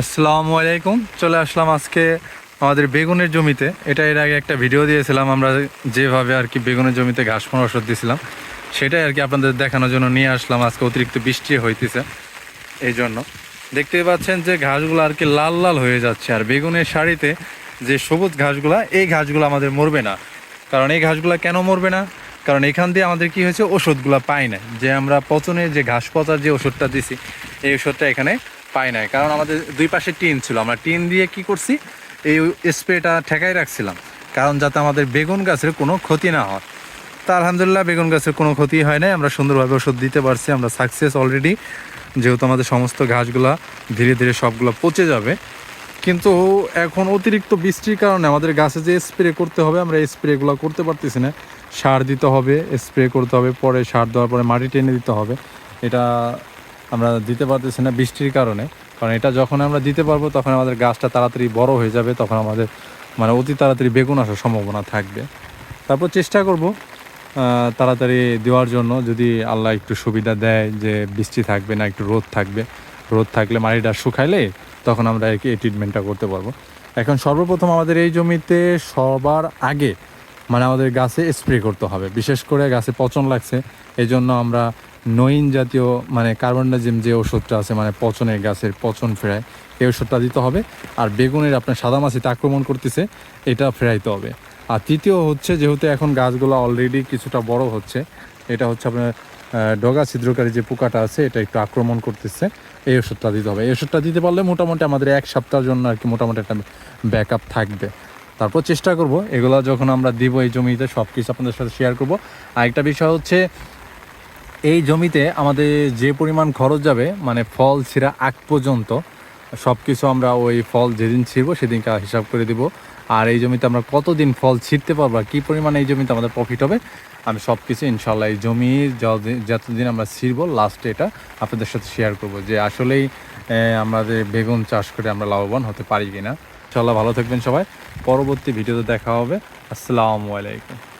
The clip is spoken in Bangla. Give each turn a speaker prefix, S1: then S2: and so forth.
S1: আসসালামু আলাইকুম। চলে আসলাম আজকে আমাদের বেগুনের জমিতে। এটা এর আগে একটা ভিডিও দিয়েছিলাম, আমরা যেভাবে আর কি বেগুনের জমিতে ঘাস মারা ওষুধ দিয়েছিলাম সেটাই আর কি আপনাদের দেখানোর জন্য নিয়ে আসলাম। আজকে অতিরিক্ত বৃষ্টি হইতেছে এই জন্য দেখতেই পাচ্ছেন যে ঘাসগুলো আর কি লাল লাল হয়ে যাচ্ছে, আর বেগুনের শাড়িতে যে সবুজ ঘাসগুলা, এই ঘাসগুলো আমাদের মরবে না। কারণ এই ঘাসগুলা কেন মরবে না? কারণ এখান দিয়ে আমাদের কি হয়েছে? ওষুধগুলো পাই না যে আমরা পচনে যে ঘাস পচার যে ওষুধটা দিছি, এই ওষুধটা এখানে পাই নাই। কারণ আমাদের দুই পাশে টিন ছিল। আমরা টিন দিয়ে কি করছি? এই স্প্রেটা ঠেকাই রাখছিলাম। কারণ যাতে আমাদের বেগুন গাছের কোনো ক্ষতি না হয়। তা আলহামদুলিল্লাহ বেগুন গাছের কোনো ক্ষতি হয় নাই। আমরা সুন্দরভাবে ওষুধ দিতে পারছি। আমরা সাকসেস অলরেডি যেহেতু আমাদের সমস্ত ঘাসগুলা ধীরে ধীরে সবগুলো পচে যাবে। কিন্তু এখন অতিরিক্ত বৃষ্টির কারণে আমাদের গাছে যে স্প্রে করতে হবে, আমরা স্প্রেগুলো করতে পারতেছি না। সার দিতে হবে স্প্রে করতে হবে, পরে সার দেওয়ার পরে মাটি টেনে দিতে হবে। এটা আমরা দিতে পারতেছি না বৃষ্টির কারণে। কারণ এটা যখন আমরা দিতে পারব, তখন আমাদের গাছটা তাড়াতাড়ি বড় হয়ে যাবে, তখন আমাদের মানে অতি তাড়াতাড়ি বেগুন আসার সম্ভাবনা থাকবে। তারপর চেষ্টা করব তাড়াতাড়ি দেওয়ার জন্য। যদি আল্লাহ একটু সুবিধা দেয় যে বৃষ্টি থাকবে না, একটু রোদ থাকবে, রোদ থাকলে মাটিটা শুকাইলে তখন আমরা আর কি এই ট্রিটমেন্টটা করতে পারব। এখন সর্বপ্রথম আমাদের এই জমিতে সবার আগে মানে আমাদের গাছে স্প্রে করতে হবে। বিশেষ করে গাছে পচন লাগছে এই জন্য আমরা নইন জাতীয় মানে কার্বনডাজিম যে ওষুধটা আছে মানে পচনের গাছের পচন ফেরায়, এই ওষুধটা দিতে হবে। আর বেগুনের আপনার সাদা মাছিতে আক্রমণ করতেছে, এটা ফেরাইতে হবে। আর তৃতীয় হচ্ছে, যেহেতু এখন গাছগুলো অলরেডি কিছুটা বড় হচ্ছে, এটা হচ্ছে আপনার ডগা ছিদ্রকারী যে পোকাটা আছে, এটা একটু আক্রমণ করতেছে, এই ওষুধটা দিতে হবে। এই ওষুধটা দিতে পারলে মোটামুটি আমাদের এক সপ্তাহের জন্য আর কি মোটামুটি একটা ব্যাকআপ থাকবে। তারপর চেষ্টা করব, এগুলো যখন আমরা দিব এই জমিতে সব কিছু আপনাদের সাথে শেয়ার করব। আরেকটা বিষয় হচ্ছে এই জমিতে আমাদের যে পরিমাণ খরচ যাবে মানে ফল, ছিঁড়া আগ পর্যন্ত সব কিছু আমরা ওই ফল যেদিন ছিঁড়বো সেদিনকে হিসাব করে দিব। আর এই জমিতে আমরা কতদিন ফল ছিঁড়তে পারব কী পরিমাণে এই জমিতে আমাদের প্রফিট হবে, আমি সব কিছু ইনশাল্লাহ এই জমি যতদিন যতদিন আমরা ছিঁড়বো লাস্টে এটা আপনাদের সাথে শেয়ার করব যে আসলেই আমাদের বেগুন চাষ করে আমরা লাভবান হতে পারি কি না ইনশাল্লাহ ভালো থাকবেন সবাই, পরবর্তী ভিডিওতে দেখা হবে। আসসালামু আলাইকুম।